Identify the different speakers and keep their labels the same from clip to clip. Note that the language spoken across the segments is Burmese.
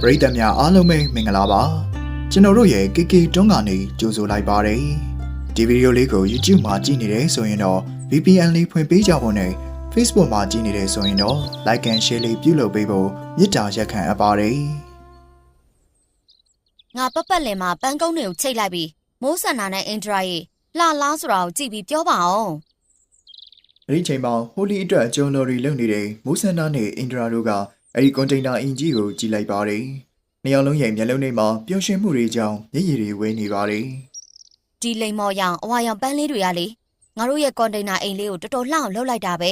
Speaker 1: ပရိသတ်များအားလုံးပဲမင်္ဂလာပါကျွန်တော်တို့ရဲ့ KK တွန်းကနေကြိုဆိုလိုက်ပါတယ်ဒီဗီဒီယိုလေးကို YouTube မှာကြည့်နေတယ်ဆိုရင်တော့ VPN လေးဖွင့်ပေးကြဖို့နဲ့ Facebook မှာကြည့်နေတယ်ဆိုရင်တော့ Like and Share လေးပြုလုပ်ပေးဖို့မေတ္တာရက်ခံအပ်ပါတယ်
Speaker 2: ငါပတ်ပတ်လည်မှာပန်းကုန်းတွေကိုချိတ်လိုက်ပြီးမိုးဆန္ဒနဲ့အင်ဒရာရဲ့လှလားဆိုတာကိုကြည့်ပြီးပြောပါအောင်
Speaker 1: အဲ့ဒီချိန်မှာဟိုလီအတွက်ဂျွန်လော်ရီလုပ်နေတဲ့မိုးဆန်နာနဲ့အင်ဒရာတို့က အဲ့ဒီကွန်တိန်နာအင်ဂျီကိုကြည့်လိုက်ပါတယ်နှစ်ယောက်လုံးရဲ့မျက်လုံးထဲမှာပျော်ရွှင်မှုတွေကြောင့်မျက်ရည်တွေဝဲနေပါတယ်
Speaker 2: ဒီလိမ်မော်ရောင်အဝါရောင်ပန်းလေးတွေကလေငါတို့ရဲ့ကွန်တိန်နာအိမ်လေးကိုတော်တော်လှအောင်လုပ်လိုက်တာပဲ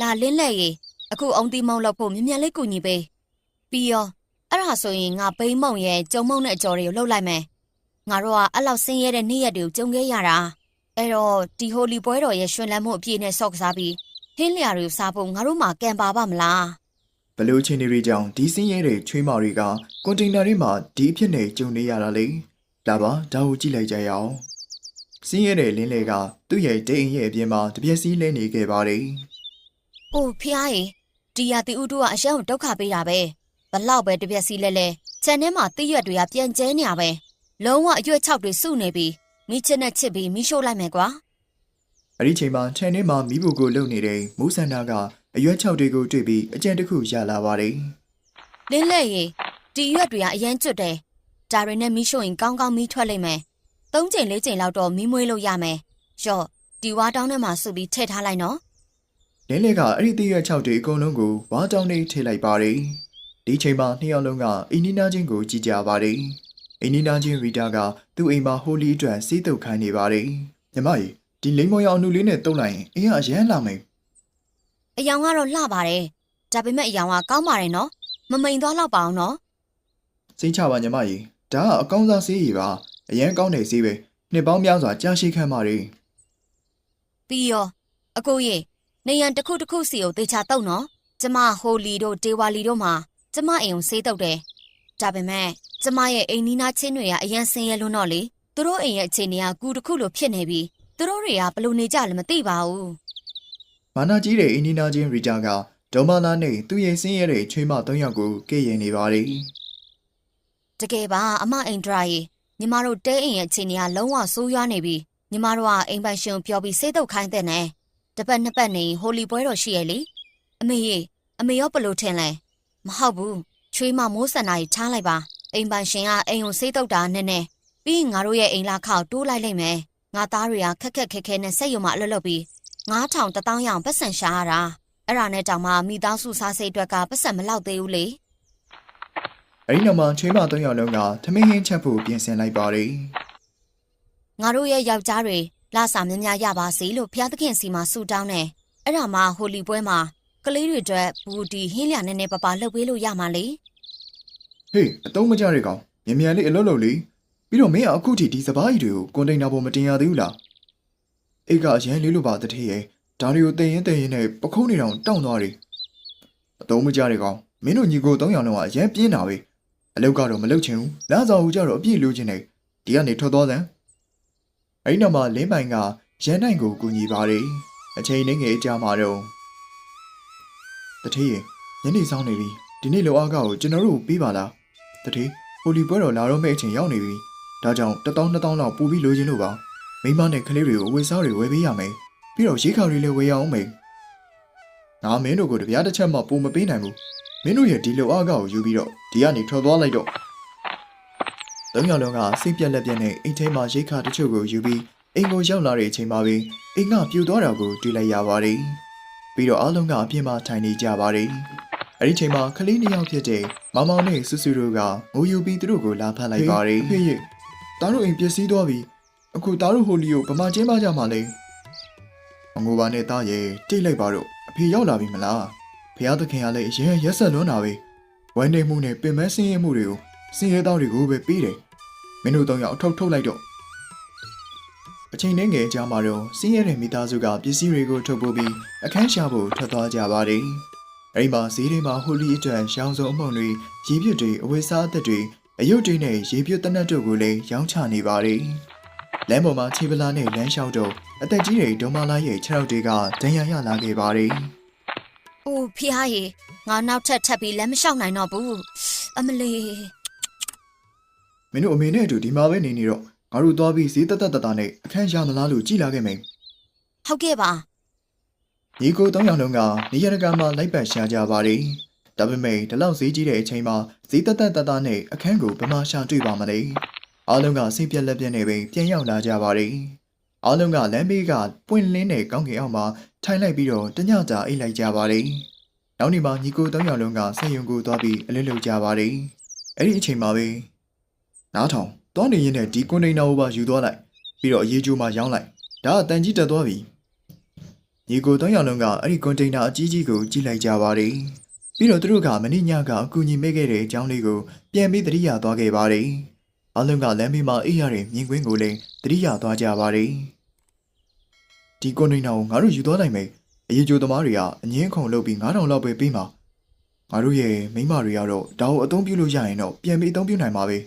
Speaker 2: လာလင်းလက်ရေအခုအုံတီမုံလောက်ဖို့မြ мян လေးကူညီပေးပြီးရောအဲ့ဒါဆိုရင်ငါဘိန်းမုံရဲ့ကြုံမုံနဲ့အကြော်တွေကိုလှုပ်လိုက်မယ်ငါတို့ကအဲ့လောက်ဆင်းရဲတဲ့နေ့ရက်တွေကိုကြုံခဲ့ရတာအဲ့တော့ဒီဟိုလီပွဲတော်ရဲ့ရှင်လန်းမှုအပြည့်နဲ့ဆော့ကစားပြီးဟင်းလျာတွေကိုစားဖို့ငါတို့မှာကံပါပါမလား
Speaker 1: ဘလို့ချင်းတွေကြောင့်ဒီစင်းရဲတဲ့ချွေးမော်တွေကကွန်တိန်နာတွေမှာဒီအဖြစ်နဲ့ကျုံနေရတာလေလာပါဒါကိုကြည့်လိုက်ကြရအောင်စင်းရဲတဲ့လင်းလေကသူ့ရဲ့ဒိအိမ်ရဲ့အပြင်မှာတပြက်စီးလဲနေခဲ့ပါတယ်။
Speaker 2: အိုဖျားရေဒီယာတီဥတုကအရှမ်းကိုဒုက္ခပေးတာပဲ။ဘလောက်ပဲတစ်ပြက်စီလဲလဲခြံထဲမှာတိရွက်တွေကပြန်ကျဲနေရပဲ။လုံးဝအရွက်၆တွေစုနေပြီးမိချစ်နဲ့ချစ်ပြီးမိရှို့လိုက်မယ်ကွာ
Speaker 1: အဲ့ဒီချိန်မှာခြံထဲမှာမိဖို့ကိုလုံနေတဲ့မိုးဆန်နာက အရွက်၆တွေကိုတွေ့ပြီးအကြံတစ်ခုရလာပါတယ်။
Speaker 2: လင်းလက်ရေဒီရွက်တွေကအရန်ကျွတ်တယ်။ဒါတွေနဲ့မိရှို့ရင်ကောင်းကောင်းမိထွက်လိမ့်မယ်။သုံးချိန်လေးချိန်လောက်တော့မိမွေးလို့ရမယ်။ရော့ဒီဝါတောင်းထဲမှာစုပြီးထည့်ထားလိုက်နော်
Speaker 1: လင်းလေကအဲ့ဒီတရွက်၆တွေအကုန်လုံးကိုဝါတောင်းနေထိလိုက်ပါတယ်ဒီချိန်မှာနှစ်ယောက်လုံးကအင်းနီနာချင်းကိုကြည့်ကြပါတယ်အင်းနီနာချင်းရီတာကသူ့အိမ်မှာဟိုလီအတွက်စီးတုပ်ခိုင်းနေပါတယ်ညီမကြီးဒီလိမ္မော်ရောင်အနုလေးနဲ့တုပ်လိုက်ရင်အင်းကအရန်လာမယ်။
Speaker 2: အယောင်ကတော့လှပါတယ်။ဒါပေမဲ့အယောင်ကကောင်းပါတယ်နော်။မမိန်သွားတော့ပါအောင်နော်
Speaker 1: စိတ်ချပါညီမကြီးဒါကအကောင်းစားစေးကြီးပါအရန်ကောင်းတဲ့စေးပဲနှစ်ပေါင်းများစွာကြာရှည်ခံပါတယ်။
Speaker 2: ပြီးရောအကိုရေနေရန်တစ်ခုတစ်ခုစီကိုသေချာတုတ်နော်ကျမဟိုလီတို့ဒေဝါလီတို့မှာကျမအိမ်ကိုဆေးတုတ်တယ်ဒါပေမဲ့ကျမရဲ့အိမ်နီးနားချင်းတွေကအရန်ဆင်းရဲလွန်းတော့လေသူတို့အိမ်ရဲ့အခြေအနေကကူတစ်ခုလိုဖြစ်နေပြီးသူတို့တွေကဘလို့နေကြလဲမသိပါဘူး
Speaker 1: မာနာကြီးတဲ့အင်းနီနာချင်းရီတာကဒေါ်မာလာနဲ့သူ့ရဲ့ဆင်းရဲတဲ့ချွေးမ၃ယောက်ကိုကဲ့ရဲ့နေပါတယ်
Speaker 2: တကယ်ပါအမအိမ်ဒရာရေညီမတို့တဲအိမ်ရဲ့အခြေအနေကလုံးဝဆိုးရွားနေပြီးညီမတို့ကအိမ်ပိုင်ရှင်ကိုပြောပြီးဆေးတုတ်ခိုင်းတဲ့နဲ့တစ်ပတ်နှစ်ပတ်နေဟိုလီပွဲတော်ရှိရဲ့လေအမေရေအမေရောဘလို့ထင်လဲမဟုတ်ဘူးချွေးမမိုးဆန္ဒကြီးထားလိုက်ပါအိမ်ပိုင်ရှင်ကအိမ်ကိုဆေးတုတ်တာနဲ့နဲ့ပြီးရင်ငါတို့ရဲ့အိမ်လာခောက်တိုးလိုက်လိုက်မယ်ငါသားတွေကခက်ခက်ခဲခဲနဲ့ဆက်ရုံမအလွတ်လွတ်ပြီး 9000တထောင်ရအောင်ပတ်စံရှာရတာအဲ့ဒါနဲ့တောင်မှမိသားစုစားစိတ်အတွက်ကပတ်စံမလောက်သေးဘူးလေ
Speaker 1: အဲ့ဒီနောက်မှာချွေးမ၃ယောက်လုံးကထမင်းဟင်းချက်ဖို့ပြင်ဆင်လိုက်ပါတယ်
Speaker 2: ငါတို့ရဲ့ယောက်ျားတွေလာစာများများရပါစေလို့ဘုရားသခင်စီမှာဆုတောင်းတယ်။အဲ့ဒါမှဟိုလီပွဲမှာကလေးတွေအတွက်ဘူဒီဟင်းလျာနဲ့နဲ့ပပလှုပ်ပေးလို့ရမှာလေ
Speaker 1: ဟေးအတုံးမကြတဲ့ကောင်မြန်မြန်လေးအလုပ်လုပ်လေပြီးတော့မင်းကအခုထိဒီစပားကြီးတွေကိုကွန်တိန်နာပေါ်မတင်ရသေးဘူးလား အိတ်ကအရန်လေးလိုပါတထေးရဲ့ဒါတွေကိုတင်ရင်တင်ရင်နဲ့ပခုံးနေတောင်တောင့်သွားတယ်အတုံးမကြတဲ့ကောင်မင်းတို့ညီကို၃ယောက်လုံးကအရန်ပြင်းတာပဲအလုပ်ကတော့မလုပ်ချင်ဘူးလမ်းဆောင်ဦးကြတော့အပြည့်လိုချင်တယ်ဒီကနေထွက်သွားစမ်းအဲ့ဒီနောက်မှာလင်းပိုင်ကရန်နိုင်ကိုကူညီပါတယ်အချိန်နဲ့ငယ်ကြာမှာတော့တထေးရဲ့ညနေဆောင်နေပြီဒီနေ့လောအားကကိုကျွန်တော်တို့ပေးပါလားတတိဟိုလီပွဲတော်လာတော့မယ့်အချိန်ရောက်နေပြီဒါကြောင့်တစ်တောင်းနှစ်တောင်းလောက်ပူပြီးလိုချင်လို့ပါ မိမနဲ့ကလေးတွေကိုအဝေစားတွေဝယ်ပေးရမယ်ပြီးတော့ရေခါတွေလည်းဝယ်ရအောင်မယ်ငါမင်းတို့ကိုတပြားတစ်ချက်မှပူမပေးနိုင်ဘူးမင်းတို့ရဲ့ဒီလိုအားကောက်ကိုယူပြီးတော့ဒီကနေထွက်သွားလိုက်တော့သုံးယောက်လုံးကစိတ်ပြက်လက်ပြက်နဲ့အိမ်ထဲမှာရိတ်ခါတချို့ကိုယူပြီးအိမ်ကိုရောက်လာတဲ့အချိန်မှာပဲအိမ်ကပြိုသွားတာကိုတွေ့လိုက်ရပါတယ်ပြီးတော့အားလုံးကအပြင်မှာထိုင်နေကြပါတယ်အဲ့ဒီချိန်မှာကလေးနှစ်ယောက်ဖြစ်တဲ့မောင်မောင်နဲ့ဆူဆူတို့ကငိုယူပြီးသူတို့ကိုလာဖတ်လိုက်ပါတယ်ဟေးဟေးတားတို့အိမ်ပျက်စီးသွားပြီ အခုတားတို့ဟိုလီကိုဗမာကျင်းပါကြမှာလေအငိုပါနဲ့တားရဲ့တိတ်လိုက်ပါတော့အဖေရောက်လာပြီမလားဖះသခင်ကလည်းအရင်ရက်ဆက်လွန်းတာပဲဝမ်းနေမှုနဲ့ပင်မဆင်းရဲမှုတွေကိုဆင်းရဲသားတွေကိုပဲပြီးတယ်မင်းတို့တော့ရောက်အထုတ်ထုတ်လိုက်တော့အချိန်နဲ့ငယ်ကြာမှာတော့ဆင်းရဲတဲ့မိသားစုကပစ္စည်းတွေကိုထုတ်ပိုးပြီးအခန်းရှာဖို့ထွက်သွားကြပါတယ်အဲ့ဒီမှာဈေးတွေမှာဟိုလီအတွက်ရောင်စုံအမှုန်တွေရေပြွတ်တွေအဝတ်စားအသက်တွေအယုတ်တွေနဲ့ရေပြွတ်တနတ်တို့ကိုလည်းရောင်းချနေပါတယ်။ လမ်းပေါ်မှာခြေပလာနဲ့လမ်းလျှောက်တော့အသက်ကြီးတွေဒေါ်မာလာရဲ့ခြေထောက်တွေကဒဏ်ရာရလာခဲ့ပါတယ်။
Speaker 2: အိုဖျားရေငါနောက်ထပ်ထပ်ပြီးလက်မလျှောက်နိုင်တော့ဘူးအမလီ
Speaker 1: မင်းတို့အမေနဲ့အတူဒီမှာပဲနေနေတော့ငါတို့သွားပြီးဈေးတက်တက်တတာနဲ့အခန်းရမလားလို့ကြည်လာခဲ့မယ်
Speaker 2: ဟုတ်ကဲ့ပါ
Speaker 1: ညီကို၃ယောက်လုံးကနေရကမှာလိုက်ပတ်ရှာကြပါတယ်ဒါပေမဲ့ဒီလောက်ဈေးကြီးတဲ့အချိန်မှာဈေးတက်တက်တတာနဲ့အခန်းကိုဘယ်မှာရှာတွေ့ပါမလဲ အားလုံးကစိတ်ပြက်လက်ပြက်နေပဲပြန်ရောက်လာကြပါတယ်အားလုံးကလမ်းဘေးကပွင့်လင်းတဲ့ကောင်းကင်အောက်မှာထိုင်လိုက်ပြီးတော့တညကြာအိတ်လိုက်ကြပါတယ်နောက်နေ့မှာညီကို၃ယောက်လုံးကဆက်ယုံကိုသွားပြီးအလင်းလုပ်ကြပါတယ်အဲ့ဒီအချိန်မှာပဲနားထောင်သွားနေရင်လည်းဒီကွန်တိန်နာကိုပါယူသွားလိုက်ပြီးတော့အရေးကြိုးမှရောင်းလိုက်ဒါကတန်ကြီးတက်သွားပြီညီကို၃ယောက်လုံးကအဲ့ဒီကွန်တိန်နာအကြီးကြီးကိုကြည့်လိုက်ကြပါတယ်။ပြီးတော့သူတို့ကမနေ့ညကအကူအညီမဲ့ခဲ့တဲ့အကြောင်းလေးကိုပြန်ပြီးသတိရသွားခဲ့ပါတယ်။ အားလုံးကလမ်းဘေးမှာအိပ်ရတဲ့မြင်ကွင်းကိုလည်းသတိရသွားကြပါတယ်။ဒီကွန်တိန်နာကိုငါတို့ယူသွားနိုင်မယ်။အရေးကြိုးသမားတွေကအငင်းခုန်လုပ်ပြီး9000လောက်ပဲပေးမှာ။ငါတို့ရဲ့မိန်းမတွေကတော့ဒါကိုအသုံးပြုလို့ရရင်တော့ပြန်ပြီးအသုံးပြုနိုင်မှာပဲ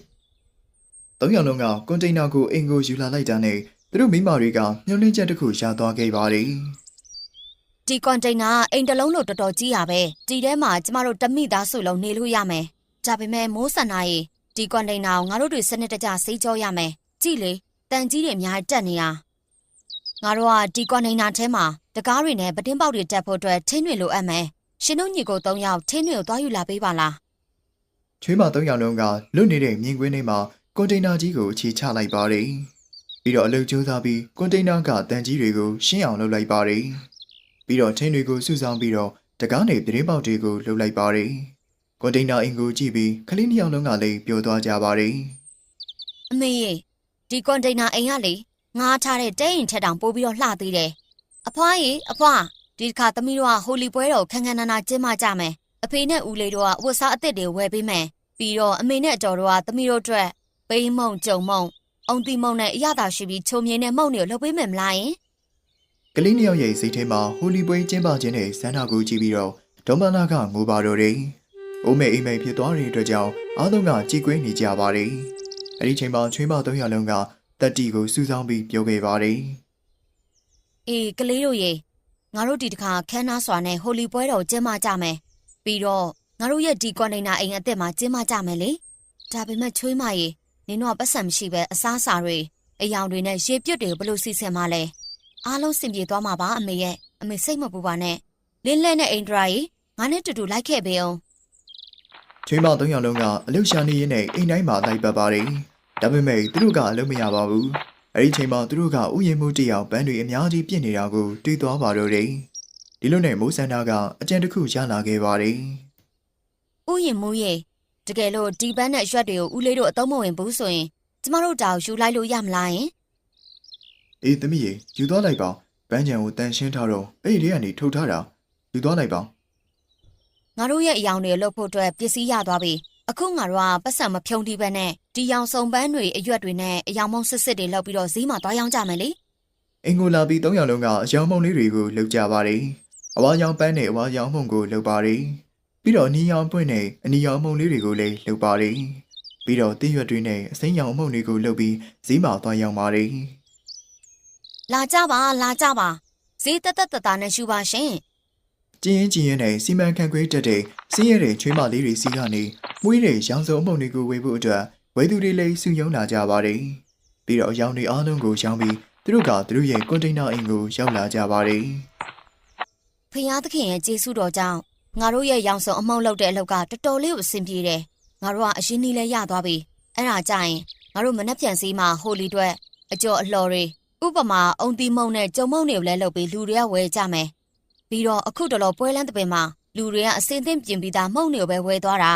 Speaker 1: ။၃ယောက်လုံးကကွန်တိန်နာကိုအင်ကိုယူလာလိုက်တာနဲ့သူတို့မိန်းမတွေကမျောလင်းချက်တစ်ခုရသွားခဲ့ပါတယ်။
Speaker 2: ဒီကွန်တိန်နာအိမ်တစ်လုံးလို့တော်တော်ကြီးရပဲဒီထဲမှာကျမတို့တမိသားစုလုံးနေလို့ရမယ်ဒါပေမဲ့မိုးဆန္ဒရေ ဒီကွန်တိန်နာကိုငါတို့တွေစနစ်တကျစိတ်ကြောရမယ်ကြည့်လေတန်ကြီးတွေအများကြီးတက်နေတာငါတို့ကဒီကွန်တိန်နာထဲမှာတကားတွေနဲ့ပတင်းပေါက်တွေတက်ဖို့အတွက်ထင်းတွေလိုအပ်မယ်ရှင်တို့ညီကို၃ယောက်ထင်းတွေကိုသွားယူလာပေးပါလား
Speaker 1: ချွေးမ၃ယောက်လုံးကလွတ်နေတဲ့မြင်ကွင်းထဲမှာကွန်တိန်နာကြီးကိုအခြေချလိုက်ပါတယ်။ပြီးတော့အလုပ်ကျိုးစားပြီးကွန်တိန်နာကတန်ကြီးတွေကိုရှင်းအောင်လုပ်လိုက်ပါတယ်။ပြီးတော့ထင်းတွေကိုစုဆောင်ပြီးတော့တကားနေပြတင်းပေါက်တွေကိုလှုပ်လိုက်ပါတယ်။ ကွန်တိန်နာအင်ကိုကြည့်ပြီးကလေးနှစ်ယောက်လုံးကလည်းပျော်သွားကြပါတယ်
Speaker 2: အမေရေဒီကွန်တိန်နာအိမ်ကလေငားထားတဲ့တဲရင်ထက်တောင်ပိုးပြီးတော့လှသေးတယ်အဖွားရေအဖွားဒီတစ်ခါသမီးတို့ကဟိုလီပွဲတော်ခန်းခန်းနာနာကျင်းပကြမယ်အဖေနဲ့ဦးလေးတို့ကဝတ်စားအစ်စ်တွေဝယ်ပေးမယ်ပြီးတော့အမေနဲ့အတော်တို့ကသမီးတို့အတွက်ပိန်းမုံကြုံမုံအုံတီမုံနဲ့အရသာရှိပြီးချုံမြင်းနဲ့မုံတွေကိုလုပ်ပေးမယ်မလားယင်။
Speaker 1: ကလေးနှစ်ယောက်ရဲ့စိတ်ထဲမှာဟိုလီပွဲကျင်းပခြင်းနဲ့ဇန်နာကိုကြည့်ပြီးတော့ဒေါမလာကငိုပါတော့တယ်။ အိုးမဲအိမ်မဲဖြစ်သွားတဲ့အတွက်ကြောင့်အားလုံးကကြည်ကွင်းနေကြပါတယ်။အဲဒီချိန်မှာချွေးမ၃ယောက်လုံးကတက်တီကိုစူးစောင်းပြီးပြောခဲ့ပါတယ်။
Speaker 2: အေးကလေးတို့ရေငါတို့ဒီတစ်ခါခန်းနာစွာနဲ့ဟိုလီပွဲတော်ကျင်းပကြမယ်ပြီးတော့ငါတို့ရဲ့ဒီကွန်တိန်နာအိမ်အစ်စ်မှာကျင်းပကြမယ်လေဒါပေမဲ့ချွေးမရေနင်တို့ကပတ်စံမရှိပဲအစားအစာတွေအယောင်တွေနဲ့ရေပြွတ်တွေကိုဘယ်လို့စီစဉ်မလဲအားလုံးစင်ပြေသွားမှာပါအမေရဲ့အမေစိတ်မပူပါနဲ့လင်းလဲနဲ့အိမ်ဒရာရေငါနဲ့တူတူလိုက်ခဲ့ပေးအောင်
Speaker 1: ချွေးမ၃ယောက်လုံးကအလုရှာနေရင်းနဲ့အိမ်တိုင်းမှာလိုက်ပတ်ပါတယ်။ဒါပေမဲ့သူတို့ကအလုပ်မရပါဘူး။အဲဒီချိန်မှာသူတို့ကဥယျာဉ်မှုတစ်ယောက်ပန်းတွေအများကြီးပြင့်နေတာကိုတွေ့သွားပါတော့တယ်။ဒီလိုနဲ့မိုးဆန္ဒကအကြံတစ်ခုရလာခဲ့ပါတယ်
Speaker 2: ဥယျင်မိုးရေတကယ်လို့ဒီပန်းနဲ့ရွက်တွေကိုဦးလေးတို့အသုံးမဝင်ဘူးဆိုရင်ကျမတို့တောင်ယူလိုက်လို့ရမလားယင်။
Speaker 1: အေးသမီးရေယူသွားလိုက်ပါ။ပန်းချံကိုတန်ရှင်းထားတော့အဲ့ဒီထဲကနေထုတ်ထားတာယူသွားလိုက်ပါ
Speaker 2: ငါတို့ရဲ့အယောင်တွေလှုပ်ဖို့အတွက်ပစ္စည်းရသွားပြီအခုငါတို့ကပတ်စံမဖြုံးတီးပဲနဲ့ဒီရောင်စုံပန်းတွေအရွက်တွေနဲ့အယောင်မုံစစ်စစ်တွေလှုပ်ပြီးတော့ဈေးမှာသွားရောင်းကြမယ်လေ။
Speaker 1: အင်ကိုလာပြီး၃ယောက်လုံးကအယောင်မုံလေးတွေကိုလှုပ်ကြပါတယ်။အဝါရောင်ပန်းနဲ့အဝါရောင်မုံကိုလှုပ်ပါတယ်။ပြီးတော့အနီရောင်ပွင့်နဲ့အနီရောင်မုံလေးတွေကိုလည်းလှုပ်ပါတယ်။ပြီးတော့တိရွက်တွေနဲ့အစိမ်းရောင်မုံတွေကိုလှုပ်ပြီးဈေးမှာသွားရောင်းပါတယ်။
Speaker 2: လာကြပါလာကြပါဈေးတက်တက်တတာနဲ့ရှူပါရှင်
Speaker 1: ကျင်းရင်ကျင်းရင်နဲ့စီမံခန့်ခွဲတက်တဲ့စင်းရတဲ့ချွေးမလေးတွေစီကနေမွေးတဲ့ရောင်စုံအမှုန်တွေကိုဝေဖို့အတွက်ဝယ်သူတွေလည်းစုယုံလာကြပါတယ်။ပြီးတော့အရောင်တွေအားလုံးကိုရောင်းပြီးသူတို့ကသူတို့ရဲ့ကွန်တိန်နာအိမ်ကိုရောက်လာကြပါတယ်
Speaker 2: ဖျားသခင်ရဲ့ကျေးဇူးတော်ကြောင့်ငါတို့ရဲ့ရောင်စုံအမုံလောက်တဲ့အလုပ်ကတော်တော်လေးကိုအဆင်ပြေတယ်ငါတို့ကအရင်နီးလဲရသွားပြီအဲ့ဒါကြရင်ငါတို့မနှက်ပြန်စည်းမှာဟိုလီအတွက်အကျော်အလှော်တွေဥပမာအုံတီမုံနဲ့ကြုံမုံတွေကိုလည်းလုပ်ပြီးလူတွေကဝယ်ကြမယ် ပြီးတော့အခုတလောပွဲလန်းတပင်မှာလူတွေကအစင်သင့်ပြင်ပြီးသားမုံတွေကိုပဲဝယ်သွားတာ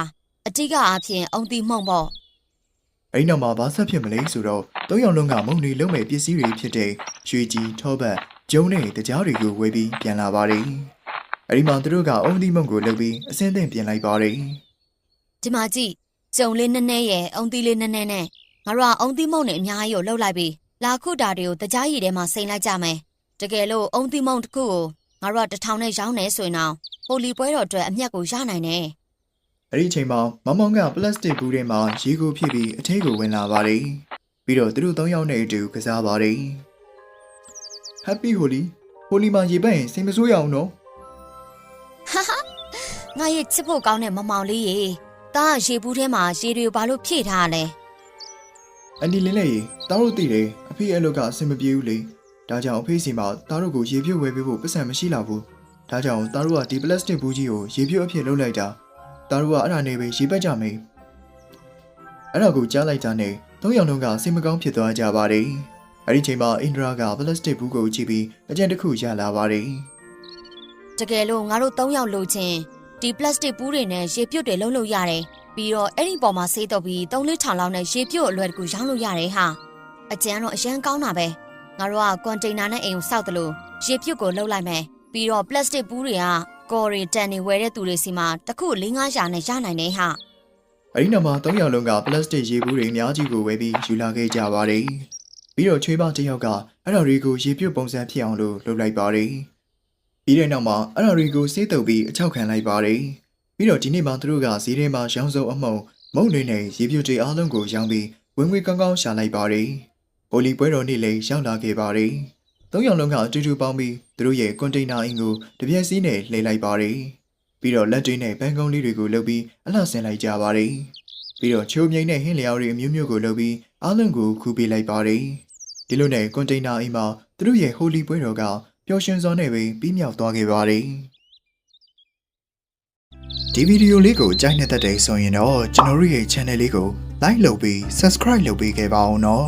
Speaker 2: အတိကအားဖြင့်အုံတီမုံပေါ့။
Speaker 1: အဲဒီနောက်မှာဘာဆက်ဖြစ်မလဲဆိုတော့သုံးယောက်လုံးကမုံတွေလုံးမဲ့ပစ္စည်းတွေဖြစ်တဲ့ရွှေကြီးထောပတ်ကျုံနဲ့တကြားတွေကိုဝယ်ပြီးပြန်လာပါတယ်။အဲဒီမှာသူတို့ကအုံဒီမုံကိုလုပ်ပြီးအစင်းသင့်ပြင်လိုက်ပါတယ်။
Speaker 2: ဒီမှာကြည့်ကြုံလေးနည်းနည်းရဲ့အုံတီလေးနည်းနည်းနဲ့ငါတို့ကအုံတီမုံနဲ့အများကြီးကိုလှုပ်လိုက်ပြီးလာခုတာတွေကိုတကြားရည်ထဲမှာစိန်လိုက်ကြမယ်တကယ်လို့အုံတီမုံတစ်ခုကို ငါတို့ကတစ်ထောင်နဲ့ရောင်းနေဆိုရင်တော့ဟိုလီပွဲတော်အတွက်အမျက်ကိုရနိုင်တယ်
Speaker 1: အဲ့ဒီအချိန်မှာမင်မောင်ကပလတ်စတစ်ဘူးထဲမှာရေကိုဖြည့်ပြီးအထဲကိုဝင်လာပါတယ်။ပြီးတော့သူတို့သုံးယောက်နဲ့အတူကစားပါတယ်။ Happy Holi Holi မှာရေပက်ရင်စိတ်မဆိုးရအောင်နော်
Speaker 2: ငါရဲ့ချစ်ဖို့ကောင်းတဲ့မမောင်လေးရေတားရေဘူးထဲမှာရေတွေဘာလို့ဖြည့်ထားရလဲ
Speaker 1: အန်ဒီလင်းလေးတားတို့သိတယ်အဖေရဲ့အလုပ်ကအဆင်မပြေဘူးလေ ဒါကြောင့်အဖေစီမှာတားတို့ကိုရေပြုတ်ဝဲပေးဖို့ပတ်စံမရှိလာဘူးဒါကြောင့်တားတို့ကဒီပလတ်စတစ်ဘူးကြီးကိုရေပြုတ်အဖြစ်လုပ်လိုက်တာတားတို့ကအဲ့ဒါနဲ့ပဲရေပက်ကြမယ်အဲ့ဒါကိုကြားလိုက်တာနဲ့သုံးယောက်လုံးကစိတ်မကောင်းဖြစ်သွားကြပါတယ်အဲ့ဒီချိန်မှာအင်ဒရာကပလတ်စတစ်ဘူးကိုကြည့်ပြီးအကြံတစ်ခုရလာပါတယ်
Speaker 2: တကယ်လို့ငါတို့၃ယောက်လိုချင်ဒီပလတ်စတစ်ဘူးတွေနဲ့ရေပြုတ်တွေလုံးလို့ရတယ်ပြီးတော့အဲ့ဒီပေါ်မှာဆေးတော့ပြီး၃လေးထောင်လောက်နဲ့ရေပြုတ်အလွယ်တကူရောင်းလို့ရတယ်ဟာအကျန်းတော့အရန်ကောင်းတာပဲ ငါတို့ကကွန်တိန်နာနဲ့အိမ်ကိုစောက်တယ်လို့ရေပြုတ်ကိုလှုပ်လိုက်မယ်ပြီးတော့ပလတ်စတစ်ဘူးတွေကကော်ရီတန်နေဝယ်တဲ့သူတွေစီမှာတစ်ခု၄၅ရာနဲ့ရနိုင်တယ်ဟာ
Speaker 1: အဲ့ဒီနောက်မှာသုံးယောက်လုံးကပလတ်စတစ်ရေဘူးတွေအများကြီးကိုဝယ်ပြီးယူလာခဲ့ကြပါတယ်ပြီးတော့ချွေးမတစ်ယောက်ကအဲ့ဒါတွေကိုရေပြုတ်ပုံစံဖြစ်အောင်လို့လုပ်လိုက်ပါတယ်ပြီးတဲ့နောက်မှာအဲ့ဒါတွေကိုစေးတုပ်ပြီးအချောက်ခံလိုက်ပါတယ်ပြီးတော့ဒီနေ့မှသူတို့ကဈေးထဲမှာရောင်းစုံအမှုံမုံတွေနဲ့ရေပြုတ်တွေအားလုံးကိုရောင်းပြီးဝင်ငွေကောင်းကောင်းရှာလိုက်ပါတယ် ဟိုလီပွဲတော်နေ့လည်းရောက်လာခဲ့ပါတယ်သုံးယောက်လုံးကအတူတူပေါင်းပြီးသူတို့ရဲ့ကွန်တိန်နာအင်ကိုတစ်ပြက်စီးနဲ့လှည့်လိုက်ပါတယ်ပြီးတော့လက်တွေနဲ့ဘန်ကုန်းလေးတွေကိုလုပ်ပြီးအလှဆင်လိုက်ကြပါတယ်ပြီးတော့ချိုးမြိန်နဲ့ဟင်းလျော်တွေအမျိုးမျိုးကိုလုပ်ပြီးအားလုံးကိုခူးပေးလိုက်ပါတယ်ဒီလိုနဲ့ကွန်တိန်နာအိမ်မှာသူတို့ရဲ့ဟိုလီပွဲတော်ကပျော်ရွှင်စွာနဲ့ပဲပြီးမြောက်သွားခဲ့ပါတယ်ဒီဗီဒီယိုလေးကိုကြိုက်နေတဲ့တဲ့ဆိုရင်တော့ကျွန်တော်တို့ရဲ့ channel လေးကို like လုပ်ပြီး subscribe လုပ်ပေးခဲ့ပါအောင်နော်